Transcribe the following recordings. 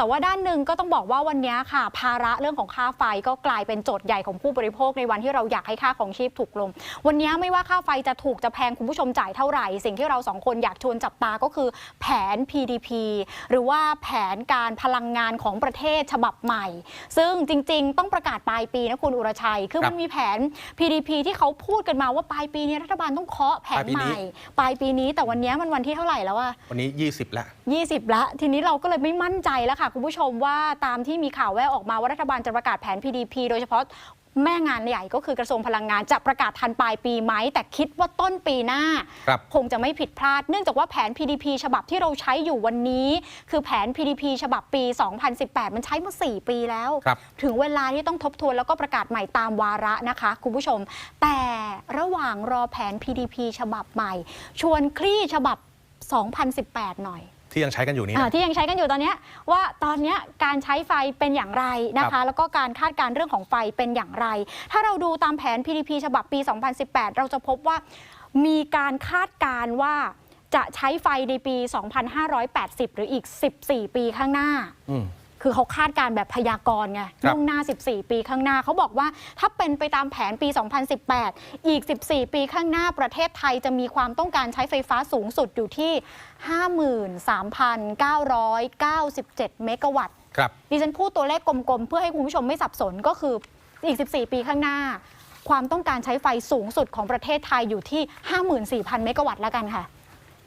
แต่ว่าด้านหนึ่งก็ต้องบอกว่าวันนี้ค่ะ ภาระเรื่องของค่าไฟก็กลายเป็นโจทย์ใหญ่ของผู้บริโภคในวันที่เราอยากให้ค่าของชีพถูกลง วันนี้ไม่ว่าค่าไฟจะถูกจะแพงคุณผู้ชมจ่ายเท่าไหร่ สิ่งที่เราสองคนอยากชวนจับตาก็คือแผน PDP หรือว่าแผนการพลังงานของประเทศฉบับใหม่ ซึ่งจริง ๆ ต้องประกาศปลายปีนะคุณอุรชัย คือครับมันมีแผน PDP ที่เขาพูดกันมาว่าปลายปีนี้รัฐบาลต้องเคาะแผนปลายปีใหนี้ม่ ปลายปีนี้แต่วันนี้มันวันที่เท่าไหร่แล้วอะวันนี้ 20แล้ว20ละทีนี้เราก็เลยไม่มั่นใจแล้วค่ะคุณผู้ชมว่าตามที่มีข่าวแว่วออกมาว่ารัฐบาลจะประกาศแผน PDP โดยเฉพาะแม่งานใหญ่ก็คือกระทรวงพลังงานจะประกาศทันปลายปีไหม แต่คิดว่าต้นปีหน้าครับคงจะไม่ผิดพลาด เนื่องจากว่าแผน PDP ฉบับที่เราใช้อยู่วันนี้ คือแผน PDP ฉบับปี 2018 มันใช้มา 4 ปีแล้วครับถึงเวลาที่ต้องทบทวนแล้วก็ประกาศใหม่ตามวาระนะคะ คุณผู้ชม แต่ระหว่างรอแผน PDP ฉบับใหม่ ชวนคลี่ฉบับ 2018 หน่อย ที่ยังใช้กันอยู่นี้อ่านะที่ยังใช้กันอยู่ตอนเนี้ยว่าตอนเนี้ยการใช้ไฟเป็นอย่างไรนะครัคะ บแล้วก็การคาดการณ์เรื่องของไฟเป็นอย่างไร ถ้าเราดูตามแผน PDP ฉบับปี 2018 เราจะพบว่ามีการคาดการณ์ว่าจะใช้ไฟในปี 2580 หรืออีก 14 ปีข้างหน้า อืม คือเขาคาดการณ์แบบพยากรณ์ไงครับล่วงหน้า 14 ปีข้างหน้าเขาบอกว่าถ้าเป็นไปตามแผนปี 2018 อีก 14 ปีข้างหน้าประเทศไทยจะมีความต้องการใช้ไฟฟ้าสูงสุดอยู่ที่ 53,997 เมกะวัตต์ครับดิฉันพูดตัวเลขกลมๆ เพื่อให้คุณผู้ชมไม่สับสนก็คืออีก 14 ปีข้างหน้า ความต้องการใช้ไฟสูงสุดของประเทศไทยอยู่ที่ 54,000 เมกะวัตต์แล้วกันค่ะ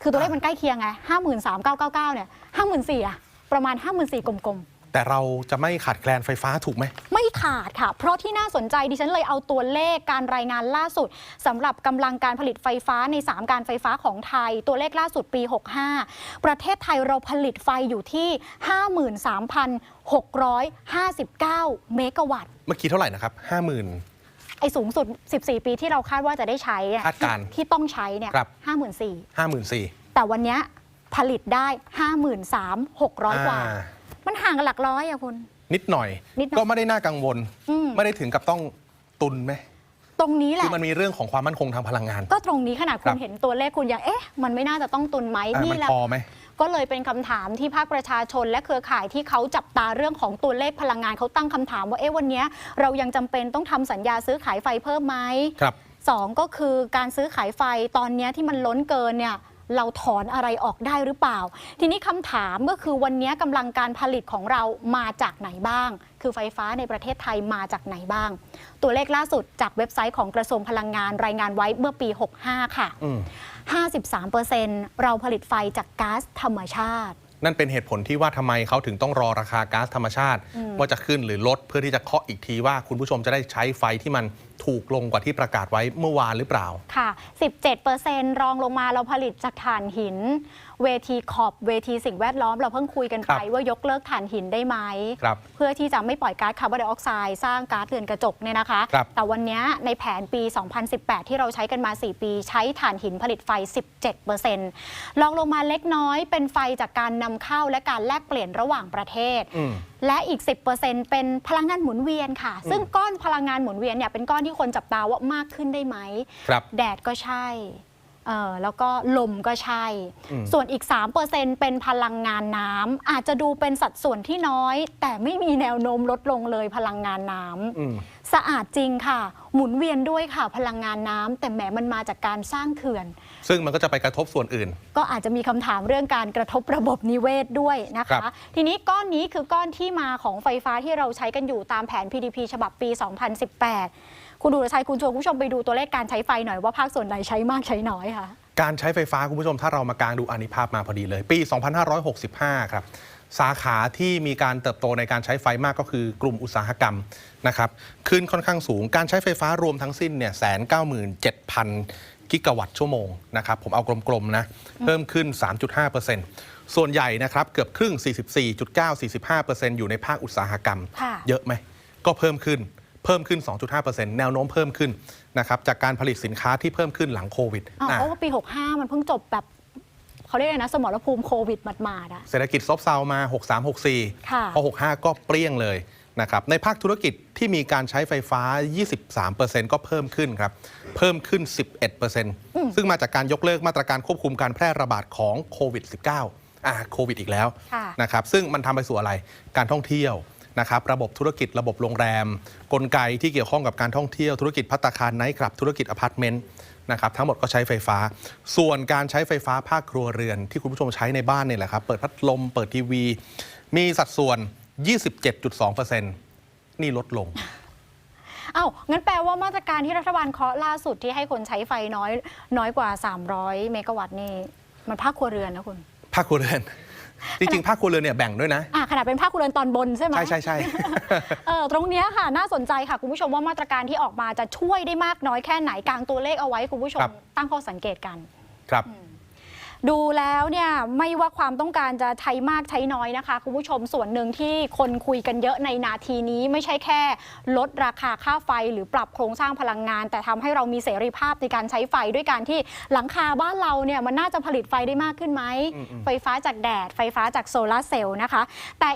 คือตัวเลขมันใกล้เคียงไง 53,999 เนี่ย 54,000อะประมาณ 54,000กลมๆ แต่เราจะไม่ขาดแคลนไฟฟ้าถูกไหม ไม่ขาดค่ะ เพราะที่น่าสนใจดิฉันเลยเอาตัวเลขการรายงานล่าสุดสำหรับกำลังการผลิตไฟฟ้าใน 3 การไฟฟ้าของไทย ตัวเลขล่าสุดปี 65 ประเทศไทยเราผลิตไฟอยู่ที่ 53,659 เมกะวัตต์ เมื่อกี้เท่าไหร่นะครับ 50,000ไอ้สูงสุด 14 ปีที่เราคาดว่าจะได้ใช้อะคาดการณ์ที่ต้องใช้เนี่ยครับ54,000 54,000แต่วันเนี้ยผลิตได้ 53,600 กว่าอ่า มันห่างกันหลักร้อยอะคุณ นิดหน่อย นิดหน่อยก็ไม่ได้น่ากังวล อืม ไม่ได้ถึงกับต้องตุนไหมตรงนี้แหคืละ อมันมีเรื่องของความมั่นคงทางพลังงาน ก็ตรงนี้ขนาดคคุรัณบ เห็นตัวเลขคุณยังเอ๊ะ มันไม่น่าจะต้องตุนไหมอะนี่มันแหละ พอไหม ก็เลยเป็นคำถามที่ภาคประชาชนและเครือข่ายที่เขาจับตาเรื่องของตัวเลขพลังงานเขาตั้งคำถามว่าเอ๊ะวันเนี้ยเรายังจำเป็นต้องทำสัญญาซื้อขายไฟเพิ่มไหมครับ สองก็คือการซื้อขายไฟตอนเนี้ยที่มันล้นเกินเนี่ย เราถอนอะไรออกได้หรือเปล่า ทีนี้คำถามก็คือวันเนี้ยกำลังการผลิตของเรามาจากไหนบ้าง คือไฟฟ้าในประเทศไทยมาจากไหนบ้าง ตัวเลขล่าสุดจากเว็บไซต์ของกระทรวงพลังงานรายงานไว้เมื่อปี 65 ค่ะอืม53%เราผลิตไฟจากก๊าซธรรมชาตินั่นเป็นเหตุผลที่ว่าทำไมเขาถึงต้องรอราคาก๊าซธรรมชาติ ว่าจะขึ้นหรือลดเพื่อที่จะเคาะอีกทีว่าคุณผู้ชมจะได้ใช้ไฟที่มัน ถูกลงกว่าที่ประกาศไว้เมื่อวานหรือเปล่าค่ะ 17%รองลงมาเราผลิตจากถ่านหิน เวทีขอบเวทีสิ่งแวดล้อมเราเพิ่งคุยกันไปครับว่ายกเลิกถ่านหินได้ไหมครับเพื่อที่จะไม่ปล่อยก๊าซคาร์บอนไดออกไซด์สร้างก๊าซเรือนกระจกเนี่ยนะคะครับแต่วันเนี้ยในแผนปี 2018 ที่เราใช้กันมา 4 ปี ใช้ถ่านหินผลิตไฟ 17%ลองลงมาเล็กน้อยเป็นไฟจากการนำเข้าและการแลกเปลี่ยนระหว่างประเทศอืมและอีก 10%เป็นพลังงานหมุนเวียนค่ะ ซึ่งก้อนพลังงานหมุนเวียนเนี่ยเป็นก้อนที่คนจับตาว่ามากขึ้นได้ไหมครับแดดก็ใช่ เอ่อแล้วก็ลมก็ใช่ อืม ส่วนอีก 3%เป็นพลังงานน้ำอาจจะดูเป็นสัดส่วนที่น้อย แต่ไม่มีแนวโน้มลดลงเลยพลังงานน้ำ อืม สะอาดจริงค่ะ หมุนเวียนด้วยค่ะ พลังงานน้ำแต่แหมมันมาจากการสร้างเขื่อน ซึ่งมันก็จะไปกระทบส่วนอื่น ก็อาจจะมีคำถามเรื่องการกระทบระบบนิเวศด้วยนะครัคะ บ ทีนี้ก้อนนี้คือก้อนที่มาของไฟฟ้าที่เราใช้กันอยู่ตามแผน PDP ฉบับปี 2018 คุณดูรชัยคุณชวนคุณผู้ชมไปดูตัวเลขการใช้ไฟหน่อยว่าภาคส่วนใดใช้มากใช้น้อยค่ะ การใช้ไฟฟ้าคุณผู้ชมถ้าเรามากางดูอานิภาพมาพอดีเลย ปี 2565 ครับ สาขาที่มีการเติบโตในการใช้ไฟมากก็คือกลุ่มอุตสาหกรรมนะครับขึ้นค่อนข้างสูงการใช้ไฟฟ้ารวมทั้งสิ้นเนี่ยแสนเก้าหมื่นเจ็ดพันกิกะวัตต์ชั่วโมงนะครับผมเอากลมๆนะเพิ่มขึ้น 3.5%ส่วนใหญ่นะครับเกือบครึ่ง 44.9-45%อยู่ในภาคอุตสาหกรรมค่ะเยอะไหมก็เพิ่มขึ้น เพิ่มขึ้น 2.5%แนวโน้มเพิ่มขึ้นนะครับจากการผลิตสินค้าที่เพิ่มขึ้นหลังโควิดอ้าวอะเพราะว่าปี 65 มันเพิ่งจบแบบเขาเรียกอะไรนะ สมรภูมิโควิดหมาดๆอะเศรษฐกิจซบเซามา 63 64ค่ะพอ 65 ก็เปรี้ยงเลยนะครับในภาคธุรกิจที่มีการใช้ไฟฟ้า 23%ก็เพิ่มขึ้นครับ เพิ่มขึ้น 11%ซึ่งมาจากการยกเลิกมาตรการควบคุมการแพร่ระบาดของโควิด -19 อะโควิดอีกแล้วค่ะนะครับซึ่งมันทำไปสู่อะไรการท่องเที่ยว นะครับระบบธุรกิจระบบโรงแรม กลไกที่เกี่ยวข้องกับการท่องเที่ยวธุรกิจพัตตาคารไนท์คลับธุรกิจอพาร์ตเมนต์นะครับทั้งหมดก็ใช้ไฟฟ้า ส่วนการใช้ไฟฟ้าภาคครัวเรือน ที่คุณผู้ชมใช้ในบ้านเนี่ยแหละครับเปิดพัดลมเปิดทีวี มีสัดส่วน 27.2%นี่ลดลงอ้าวงั้นแปลว่ามาตรการที่รัฐบาลเคาะล่าสุดที่ให้คนใช้ไฟน้อยน้อยกว่า 300 เมกะวัตต์นี่มันภาคครัวเรือนนะคุณ ภาคครัวเรือน จริงๆภาคครัวเรือนเนี่ยแบ่งด้วยนะ อะขนาดเป็นภาคครัวเรือนตอนบนใช่ไหมใช่ใช่ใช่ เออตรงเนี้ยค่ะน่าสนใจค่ะ คุณผู้ชมว่ามาตรการที่ออกมาจะช่วยได้มากน้อยแค่ไหนกลางตัวเลขเอาไว้คุณผู้ชม ครับ ตั้งข้อสังเกตกันครับ ดูแล้วเนี่ยไม่ว่าความต้องการจะใช้มากใช้น้อยนะคะ คุณผู้ชมส่วนหนึ่งที่คนคุยกันเยอะในนาทีนี้ไม่ใช่แค่ ลดราคาค่าไฟหรือปรับโครงสร้างพลังงาน แต่ทำให้เรามีเสรีภาพในการใช้ไฟด้วยการที่หลังคาบ้านเราเนี่ยมันน่าจะผลิตไฟได้มากขึ้นไหมอืมๆไฟฟ้าจากแดด ไฟฟ้าจากโซลาร์เซลล์นะคะแต่